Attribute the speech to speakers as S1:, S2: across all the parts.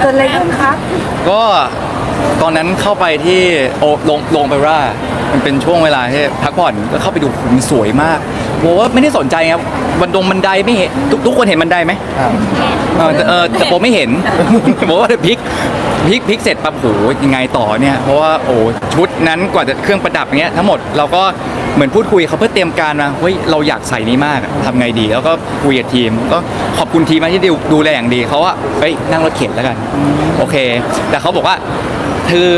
S1: เกิดอะไรขึ้นครับ
S2: ก็ตอนนั้นเข้าไปที่โอลงลงไปว่ามันเป็นช่วงเวลาที่พักผ่อนก็เข้าไปดูมันสวยมากบอกว่าไม่ได้สนใจครับบันดงบันไดไม่เห็นทุกทุกคนเห็นบันไดไหมเออแต่เออแต่ผมไม่เห็น บอกว่าพลิก พลิกพลิกเสร็จปั๊บโหยังไงต่อเนี่ยเพราะว่าโอ้ชุดนั้นกว่าจะเครื่องประดับอย่างเงี้ยทั้งหมดเราก็เหมือนพูดคุยเขาเพื่อเตรียมการมาเฮ้ยเราอยากใส่นี้มากอะทำไงดี แล้วก็คุยกับทีม ก็ขอบคุณทีมนะที่ดูดูแลอย่างดีเขาว่าเฮ้ยนั่งรถเข็นแล้วกัน โอเค แต่เขาบอกว่าคือ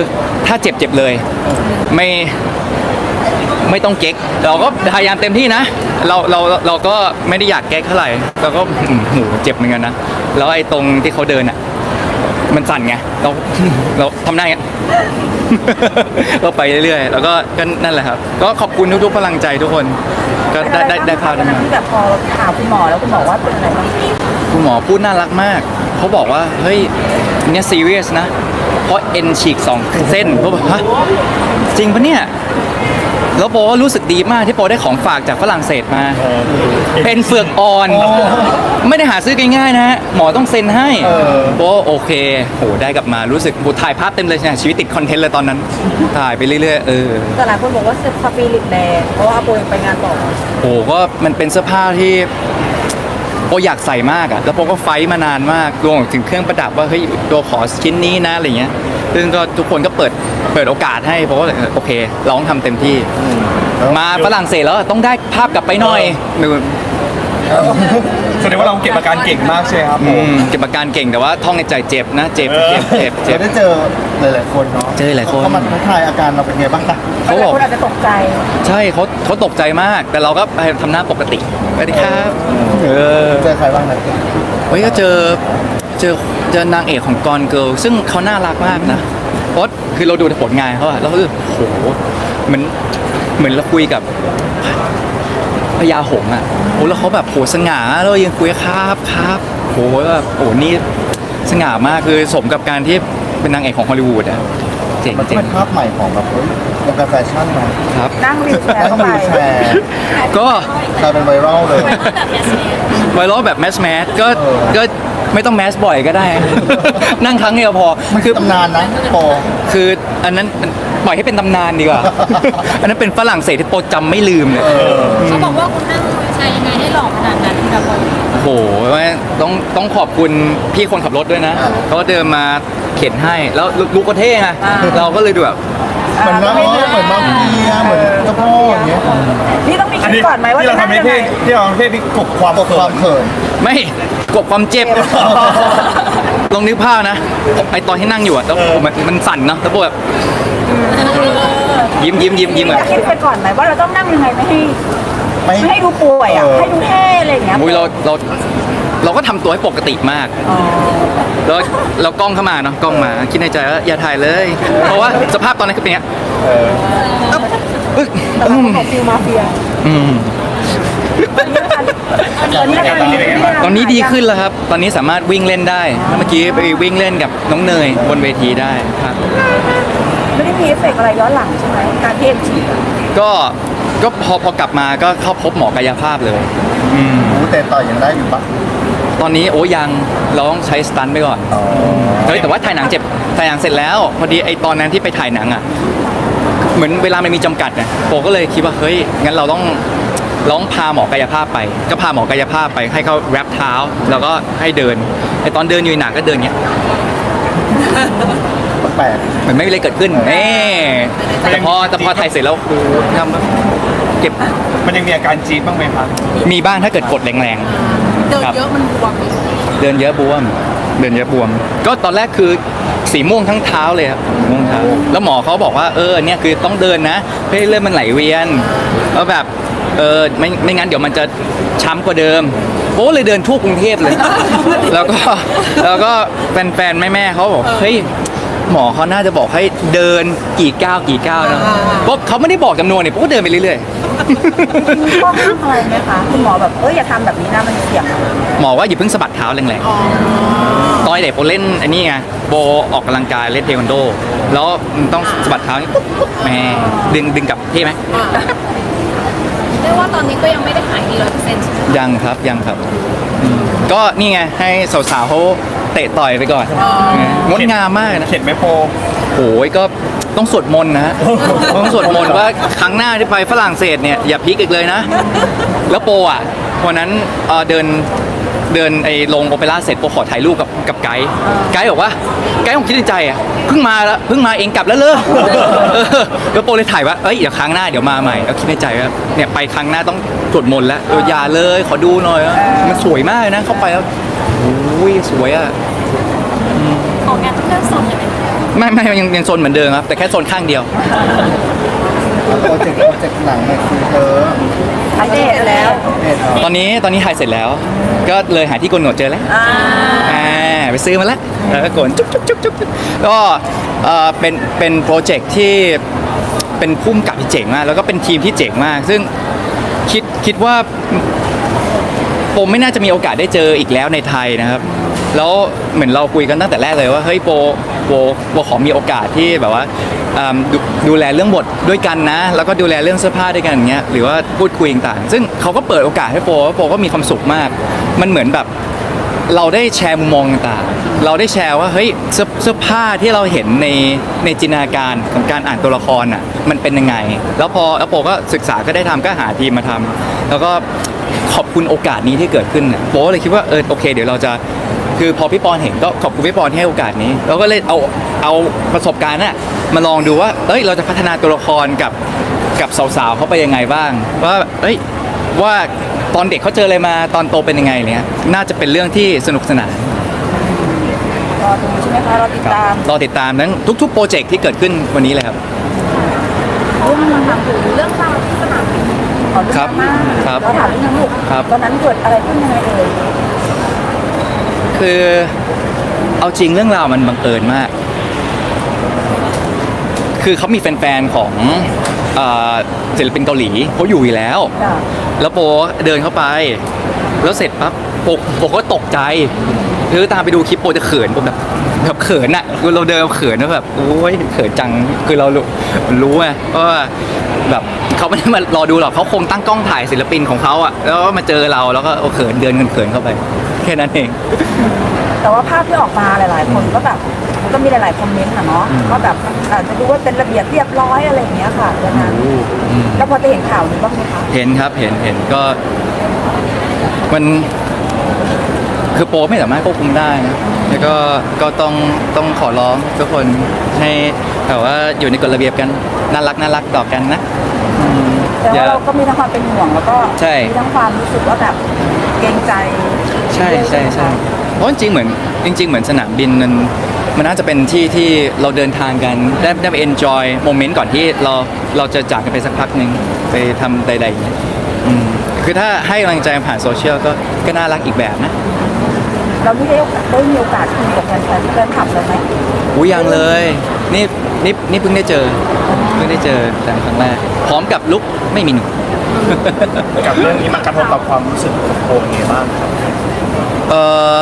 S2: ถ้าเจ็บเจ็บเลย ไม่ไม่ต้องเก๊ก เราก็พยายามเต็มที่นะ เราเราเราก็ไม่ได้อยากแก๊กเท่าไหร่เราก็อืมหูเจ็บเหมือนกันนะ แล้วไอ้ตรงที่เขาเดินอะ มันสั่นไงเรา เราทำได้ไงก็ไปเรื่อยๆ แล้วก็ก็นั่นแหละครับ ก็ขอบคุณทุกๆพลังใจทุกคน ก็ได้ได้ได้ภาพได้มา
S1: ที่แบบพอถามคุณหมอแล้วคุณหมอว่าเป็นอะไรบ้าง
S2: คุณหมอพูดน่ารักมาก เขาบอกว่า เฮ้ย เนี่ยซีเรียสนะ เพราะเอ็นฉีกสองเส้นเขาบอกฮะจริงปะเนี่ย แล้วโปก็รู้สึกดีมากที่โปได้ของฝากจากฝรั่งเศสมา เป็นเฟือกอ่อน ไม่ได้หาซื้อง่ายๆนะฮะหมอต้องเซ็นให้โปโอเคโหได้กลับมารู้สึกโหถ่ายภาพเต็มเลยเนี่ยชีวิตติดคอนเทนต์เลยตอนนั้น ถ่ายไปเรื่อยๆเออ
S1: แต่หลายคนบอกว่าสปิริตแรงเพราะว่าอาโปยังไปงานต่อ
S2: โอ้ก็มันเป็นเสื้อผ้าที่โปอยากใส่มากอะแล้วโปก็ไฟท์มานานมากรวมถึงเครื่องประดับว่าเฮ้ยตัวขอชิ้นนี้นะอะไรเงี้ย ซึ่งก็ทุกคนก็เปิดเปิดโอกาสให้เพราะว่าโอเค เราต้องทำเต็มที่ มาฝรั่งเศสแล้วต้องได้ภาพกลับไปหน่อยหนึ่ง
S3: แสดงว่าเราเก็บอาการเก่งมากใช่ไหมครับผ
S2: อื
S3: ม
S2: มเก็บอาการเก่งแต่ว่าท่องในใจเจ็บนะเจ็บเจ็บเจ็บเจ็
S4: เรา
S2: บ
S4: ได้เจอหลายๆคนเนาะ
S2: เจอหลายคน
S4: เขามาทักทายอาการเราเป็นไงบ้างนะ
S2: เขา
S1: ห
S2: บ
S1: ลา
S2: อยก
S1: คนอาจจะตกใจ
S2: ใช่เขาเขาตกใจมาก แต่เราก็ทำหน้าปกติสวัสดีครับเออ
S4: เจอใครบ้างนะ
S2: เฮ้ยก็เจอเจอเจอนางเอกของกอนเกิลซึ่งเขาน่ารักมากนะเพราะคือเราดูผลงานเขาอะแล้วก็โอ้โหเหมือนเหมือนเราคุยกับ พญาหงส์อะโอ้แล้วเขาแบบโหสง่าแล้วยังคุยครับครับโหแบบโอ้นี่สง่ามากคือสมกับการที่เป็นนางเอกของฮอลลีวูดอะเจ๋ง
S4: มันก็
S2: เจ๋ง
S4: เป็นภาพใหม่ของแบบเฮ้ยวงการแฟชั่นมา
S2: ครับ
S1: นั่งวิวแชร์
S4: แล้ว
S1: เข้า
S4: ก็
S1: ไป
S4: มีแชร์
S2: ก็
S4: กลายเป็นไวรัลเลย
S2: ไวรัลแบบแมสแมสก็
S4: เออ
S2: ก็ไม่ต้องแมสบ่อยก็ได้ นั่งครั้งเดียวพอ
S4: มัน
S2: คื
S4: คืออตำนานนะโป
S2: คืออันนั้น ปล่อยให้เป็นตำนานดีกว่า อันนั้นเป็นฝรั่งเศสที่โปรจำไม่ลืมเลย
S5: เขาบอกว่าคุณนั่งวิวแชร์ยังไงให้หล่อขนาดนั้นครับผม
S2: โอ้โหว่าต้องต้องขอบคุณพี่คนขับรถด้วยนะเขาเดินมาเข็นให้แล้วลูกก็เท่ไงเราก็เลยดูแบบ
S4: เหมือนนะเหมือนมาเฟียเหมือนเจ้าพ่ออย่างเงี้ย
S1: นี่ต้องมี
S3: อัน
S1: คิด
S3: นี้
S1: ก่อนไหมว่า
S3: ที่
S1: จะ
S3: เรา
S1: นั่ง
S3: ทำให้
S1: ยัง
S3: เท่
S1: ไง
S3: ที่เราทำให้เท่นี่กบความ
S4: ตกความเขิน
S2: ไม่กบความเจ็บ ลองนึกภาพนะไอตอนที่นั่งอยู่อะแล้วมันมันสั่นเนาะแล้วโปแบบ ยิ้มยิ้มยิ้มยิ้ม
S1: นี่
S2: อะ
S1: จะคิดไปก่อนไหมว่าเราต้องนั่งยังไงไม่ให้
S4: ไม่
S1: ไม่ให้ดูป่วยอะ
S4: เออ
S1: ให้ดูเท่อะไรอย่างเงี้ย
S2: อุ้ยเราเราเราก็ทำตัวให้ปกติมาก
S1: อ๋อ
S2: แล้วเรากล้องเข้ามาเนาะกล้องมา คิดในใจว่าอย่าถ่ายเลย เพราะว่าสภาพตอนนั้นคือเป็นอย่างเงี้ยอึ๊ก
S1: แต่
S2: อื
S1: เรา
S2: ม
S1: ของฟิลมาเฟีย
S2: อืม
S1: ตอนนี้อาการดีขึ้นหรือยัง
S2: ตอนนี้ดีขึ้นแล้วครับ ตอนนี้สามารถวิ่งเล่นได้ เมื่อกี้ไปวิ่งเล่นกับน้องเนยบนเวทีได้ครับ
S1: ไม่ได้มีเอฟเฟกต์อะไรย้อนหลังใช่ไหมการที่เอ็นฉีด
S2: ก็ก็พอพอกลับมาก็เข้าพบหมอกายภาพเลยอืม
S4: หูเตะต่อยยังได้อยู่ปะ
S2: ตอนนี้โอ้ยังเราต้องใช้สตันท์ไปก่อน
S4: อ๋อ
S2: เฮ้ยแต่ว่าถ่ายหนังเจ็บถ่ายหนังเสร็จแล้ว พอดีไอตอนนั้นที่ไปถ่ายหนังอะเหมือนเวลามันมีจำกัดนะโปก็เลยคิดว่าเฮ้ยงั้นเราต้องเราต้องพาหมอกายภาพไป ก็พาหมอกายภาพไปให้เขาแรปเท้าแล้วก็ให้เดินไอตอนเดินอยู่ในหนังก็เดินเงี้ย
S4: แปลก
S2: เหมือนไม่มีอะไรเกิดขึ้นเน่แต่พอแต่พอถ่ายเสร็จแล้วครูทำเก็บ
S3: มันยังมีอาการจี๊ดบ้างไหมครับ
S2: มีบ้างถ้าเกิดกดแรง
S5: เดิน
S2: ครับ
S5: เยอะมันบวม
S2: ๆ เดินเยอะบวม เดินเยอะบวม ก็ตอนแรกคือสีม่วงทั้งเท้าเลยครับสีม่วงเท้าแล้วหมอเขาบอกว่าเออเนี่ยคือต้องเดินนะเพื่อให้เลือดมันไหลเวียนแล้วแบบเออไม่ไม่งั้นเดี๋ยวมันจะช้ำกว่าเดิมโอ้เลยเดินทั่วกรุงเทพเลย แล้วก็แล้วก็แฟนๆแม่ๆเขาบอกเฮ้ย หมอเขาน่าจะบอกให้เดินกี่ก้าวกี่ก้าวนะเพราะเขาไม่ได้บอกจำนวนเนี่ยผมก็เดินไปเรื่อยๆ
S1: ข้อห้ามอะไรไหมคะคุณหมอแบบเอออย่าทำแบบนี้นะมันเสี่ยง
S2: หมอว่าอย่าเพิ่งสะบัดเท้าแรงๆ ตอนเด็กโบเล่นอันนี้ไงโบออกกำลังกายเล่นเทควันโด แล้วมันต้องสะบัดเท้าอย่างนี้ปุ๊บปุ๊บแหม่ดึงดึงกลับเท่ไหม
S5: เรียกว่าตอนนี้ก็ยังไม่ได้หายดีร้อยเปอร์เซ็นต์ใช่ไหม
S2: ยังครับยังครับอืมก็นี่ไงให้สาวๆเขา เตะต่อยไปก่อนงดงามมากนะ
S3: เข็ดไหมโป
S2: โอ้ยก็ต้องสวดมนต์นะฮะต้องสวดมนต์ว่าครั้งหน้าที่ไปฝรั่งเศสเนี่ยอย่าพลิกอีกเลยนะ แล้วโปอะวันนั้นเอ่อเดินเดินไอ้ลงโอเปร่าเสร็จโปขอถ่ายรูปกับกับไกด์ไกด์บอกว่าไกด์ผมคิดในใจอะเพิ่งมาแล้วเพิ่งมาเองกลับแล้วเลยเออแล้วโปเลยถ่ายว่าเอ้ยเดี๋ยวครั้งหน้าเดี๋ยวมาใหม่แล้วคิดในใจว่าเนี่ยไปครั้งหน้าต้องสวดมนต์แล้วเอออย่าเลยขอดูหน่อยอะมันสวยมากนะเข้าไปแล้วโอ้ยสวยอะ
S5: ของงานทุกเรื่องสดเลยไหม
S2: ไม่ไม่ยังยังโซนเหมือนเดิมครับ แต่แค่โซนข้างเดียว
S4: โปรเจกต์โปรเจกต์หนังเนี่ยคือเธอ
S1: ขายเดทแล้ว
S4: เนี่ยเธอ
S2: ตอนนี้ตอนนี้ถ่ายเสร็จแล้ว ก็เลยหาที่โกนหนวดเจอแล้ว
S1: อ่า
S2: อ่าไปซื้อมาแล้วแล้วก็โกนจุ๊บจุ๊บจุ๊บจุ๊บก็เอ่อเป็นเป็นโปรเจกต์ที่เป็นพุ่มกับที่เจ๋งมากแล้วก็เป็นทีมที่เจ๋งมาก ซึ่งคิดคิดว่า ผมไม่น่าจะมีโอกาสได้เจออีกแล้วในไทยนะครับ แล้วเหมือนเราคุยกันตั้งแต่แรกเลยว่าเฮ้ยโปโปโปขอมีโอกาสที่แบบว่าอ่าดูดูแลเรื่องบทด้วยกันนะ แล้วก็ดูแลเรื่องเสื้อผ้าด้วยกันอย่างเงี้ยหรือว่าพูดคุยต่างๆซึ่งเขาก็เปิดโอกาสให้โปว่าโปก็มีความสุขมาก มันเหมือนแบบ เราได้แชร์มุมมองต่างๆ เราได้แชร์ว่าเฮ้ยเสื้อเสื้อผ้าที่เราเห็นในในจินตนาการของการอ่านตัวละครอะมันเป็นยังไง แล้วพอแล้วโปก็ศึกษาก็ได้ทำก็หาทีมมาทำแล้วก็ ขอบคุณโอกาสนี้ที่เกิดขึ้นน่ะโปก็เลยคิดว่าเออโอเค เดี๋ยวเราจะคือพอพี่ปอนเห็นก็ขอบคุณพี่ปอนที่ให้โอกาสนี้ เราก็เลยเอาเอาประสบการณ์น่ะมาลองดูว่าเอ้ยเราจะพัฒนาตัวละครกับกับสาวๆเขาไปยังไงบ้าง ว่าเอ้ยว่าตอนเด็กเขาเจออะไรมาตอนโตเป็นยังไงเนี่ยน่าจะเป็นเรื่องที่สนุกสนาน
S1: รอดูใช่ไหมคะรอติดตาม
S2: รอติดตามทั้งทุกๆโปรเจกต์ที่เกิดขึ้นวันนี้เลยครับ
S1: เรื่องมันทำถึงเรื่องราวที่สนามบิน ขอเรื่อง
S2: ครับ
S1: มาก
S2: ครับ
S1: เราถามเรื่องลูก
S2: ครับ
S1: ตอนนั้นเกิดอะไรขึ้นยังไงเอ่ย
S2: คือเอาจริงเรื่องราวมันบังเอิญมาก คือเขามีแฟนๆของเอ่อศิลปินเกาหลีเขาอยู่อยู่แล้ว
S1: จ้ะ
S2: แล้วโปเดินเข้าไป แล้วเสร็จปั๊บโปโปก็ตกใจคือตามไปดูคลิปโปจะเขินโปแบบแบบเขินอะคือเราเดินเขินแล้วแบบโอ้ยเขินจังคือเรารู้รู้ไงว่าแบบ เขาไม่ได้มารอดูหรอกเขาคงตั้งกล้องถ่ายศิลปินของเขาอะแล้วก็มาเจอเราแล้วก็เอาเขินเดินเขินๆเข้าไป แค่นั้นเอง
S1: แต่ว่าภาพที่ออกมาหลาย ๆ คนก็แบบก็มีหลาย ๆ คอมเมนต์อะเนาะก็แบบอาจจะดูว่าเป็นระเบียบเรียบร้อยอะไรอย่างเงี้ยค่ะดังนั้นแล้วพอจะเห็นข่าวนี้บ้างไหมคะ
S2: เห็นครับเห็นเห็นก็ มันคือโปรไม่สามารถควบคุมได้นะแล้วก็ก็ต้องต้องขอร้องทุกคนให้แบบว่าอยู่ในกฎระเบียบกันน่ารักน่ารักต่อกันนะอืม
S1: แต่
S2: อย่า
S1: ว่าเราก็มีทั้งความเป็นห่วงแล้วก็
S2: ใช่
S1: มีทั้งความรู้สึกว่าแบบเกรงใจ
S2: ใช่ใช่ใช่เพราะจริงๆเหมือนจริง ๆ เหมือนสนามบินมันมันน่าจะเป็นที่ที่เราเดินทางกันได้ได้ไป enjoy โมเมนต์ก่อนที่เราเราจะจากกันไปสักพักหนึ่งไปทำใดๆอย่างเงี้ยอืมคือถ้าให้กำลังใจผ่านโซเชียลก็ก็น่ารักอีกแบบนะ
S1: เราไม่ได้โอกาสได้มีโอกาสคุยกับแฟนๆแฟนคลับเลยไหม
S2: อู้ยังเลย นี่นี่นี่เพิ่งได้เจอ เพิ่งได้เจอแต่ครั้งแรก พร้อมกับลุกไม่มีหนุ่ม
S3: กับเรื่องนี้มันกระทบต่อความรู้สึกของโปยังไงบ้างครับ
S2: เออ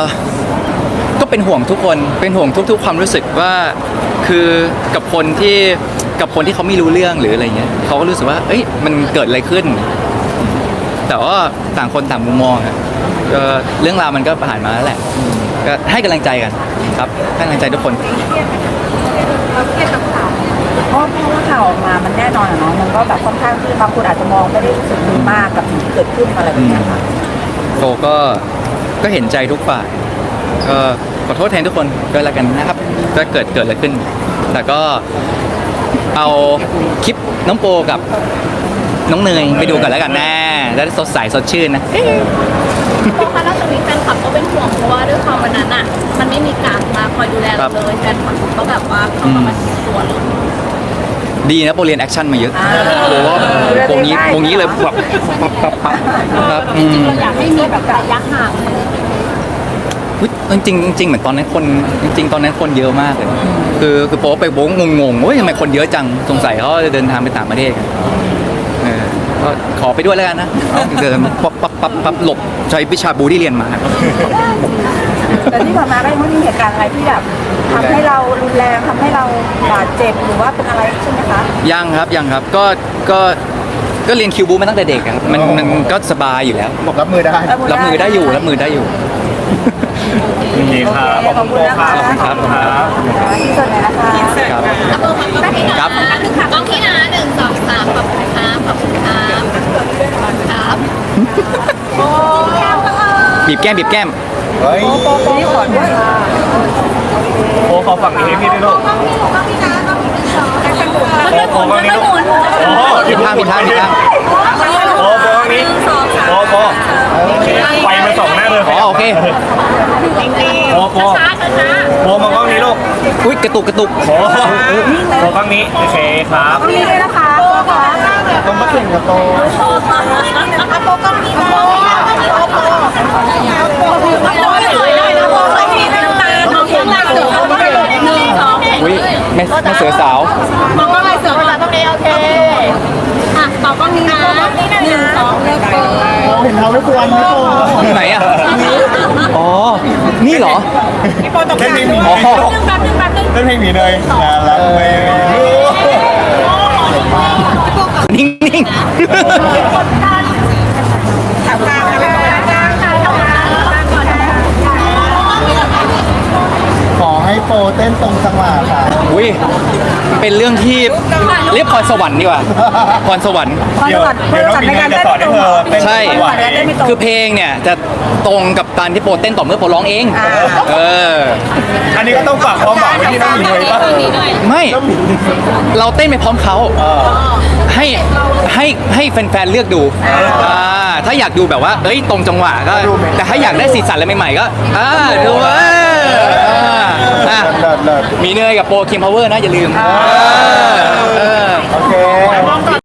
S2: ก็เป็นห่วงทุกคนเป็นห่วงทุก ๆ ความรู้สึกว่า คือกับคนที่กับคนที่เขาไม่รู้เรื่องหรืออะไรเงี้ยเขาก็รู้สึกว่า เอ้ยมันเกิดอะไรขึ้น แต่ว่าต่างคนต่างมุมมองอะก็เรื่องราวมันก็ผ่านมาแล้วแหละก็ให้กำลังใจกันครับให้กำลังใจทุกคน
S1: เพราะเพราะว่าข่าวออกมามันแน่นอนอะเนาะมันก็แบบค่อนข้างที่บางคนอาจจะมองไม่ได้รู้สึกดีมากกับสิ่งที่เกิดขึ้นอะไรแบบเนี้ยค่ะ
S2: โฟก็ก็เห็นใจทุกฝ่ายก็ขอโทษแทนทุกคนก็แล้วกันนะครับก็เกิดเกิดอะไรขึ้น แต่ก็เอาคลิปน้องโปกับน้องเนยไปดูกันแล้วกันแน่จะได้สดใสสดชื่นนะ
S5: เพราะคะนอกจากนี้แฟนคลับก็เป็นห่วงเพราะว่าด้วยความวันนั้นอะ มันไม่มีการมาคอยดูแลเราเลยแฟนคลับก็แบบว่าเขามามาตัวเรา
S2: ดีนะโปรเรียนแอคชั่นมาเยอะโอ้โหโปรนี้โปรนี้เลยแบบปั๊บปั๊บปั๊บครับอืม
S5: เราอยากให้มีแบบระยะห่าง
S2: อุ๊ยจริงๆจริงๆเหมือนตอนนั้นคนจริง ๆ ตอนนั้นคนเยอะมากเลย คือคือโป๊ไปโบ้งงงๆเฮ้ยทำไมคนเยอะจังสงสัยเขาจะเดินทางไปต่างประเทศกันเออก็ขอไปด้วยแล้วกันนะเดินปั๊บปั๊บปั๊บปั๊บหลบใช้วิชาบูที่เรียนมา
S1: แต่ที่ผ่านมาก็ยังไม่มีเหตุการณ์อะไรที่แบบทำให้เรารุนแรงทำให้เราบาดเจ็บหรือว่าเป็นอะไรใช่ไหมคะ
S2: ยังครับยังครับก็ก็ก็เรียนคิวบูมาตั้งแต่เด็กอะครับมันมันก็สบายอยู่แล้ว
S4: บอกรับมือได้
S2: รับมือได้อยู่รับมือได้อยู่
S1: แโอ
S3: เคครับขอบคุณโปครับ
S2: ครับ
S3: ครับ
S1: ที่สุดเลยนะคะ
S2: ครับ ครับ
S5: กล้องที่นะหนึ่งสองสามขอบคุณครับขอบคุณครับครับ
S2: บีบแก้มบีบแก้ม
S4: เฮ้ย
S1: นี่ขอด้วย
S3: โปขอฝั่งนี้ให้พี่ด้วยลูก
S5: มันไม่หมุนมันไม่หมุน
S3: โอ้
S2: ผิดทางผิดทางผิดทาง
S3: โปโปฝั่งนี้โปโปไฟมันส่องหน้าเลย
S2: อ๋อโอเค
S3: โปโป
S5: ช้าช้าช้า
S3: โปมองกล้องนี้ลูก
S2: อุ้ยกระตุกกระตุก
S3: โปโปกล้องนี้โอเคครับ
S1: นี่เลยนะคะโปค่ะ
S4: ต้องมาเข่งกับโต
S5: โปกล้องนี้นะโปโปโปโปไม่สวยเลยนะโปกล้องนี้น้ำตาลม องข้างล่างเสือเขาไม่ได้หนึ่งสอง
S2: อุ้ยแม่แม่เสือสาว
S5: มองกล้องไหนเสือภาษาตรงนี้โอเคอะต่อกล้องนี้นะหนึ่งสองแล้วก็
S4: เห็นเท้าไม่ควรไม่โต
S2: ไหนอะอ๋อ นี่เหรอ
S3: เล่นเพลงหมี
S2: อ๋อ
S5: แป๊บนึงแป๊บนึง
S3: เล่นเพลงหมีเลยน่ารักไห
S2: นิ่ง
S4: ข อให้โปเต้นตรงจังหวะค่ะ
S2: ๆอุ้ยเป็นเรื่องที่เรียกพรสวรรค์ดีกว่าพรสวรรค์
S1: พร
S3: เดี๋
S1: ส
S3: ยว
S1: วรรค์พ
S3: เดี๋ยว
S1: ร
S3: น้
S1: ส
S3: อง
S1: วรรค์
S3: หมี
S1: ในการ
S3: จะ
S1: เต้น
S3: สอนให้เธอเต้น
S2: ใช่
S3: ไหว
S2: คือเพลงเนี่ยจะตรงกับการที่โปรเต้นต่อเมื่อโปรร้องเอง เออ
S3: อันนี้ก็ต้องฝากความหวังไว้ที่น้องหมีเลยป่ะ
S2: ไม่ เราเต้นไปพร้อมเขาให้ให้ให้แฟนๆเลือกดูอ่าถ้าอยากดูแบบว่าเอ้ยตรงจังหวะก็ แต่ถ้าอยากได้สีสันอะไรใหม่ๆก็อ่าดูเอ ออ่า
S4: เลิศเลิศ
S2: มีเนยกับโปรคิมพาวเวอร์นะอย่าลืมเออเออ
S4: โอเค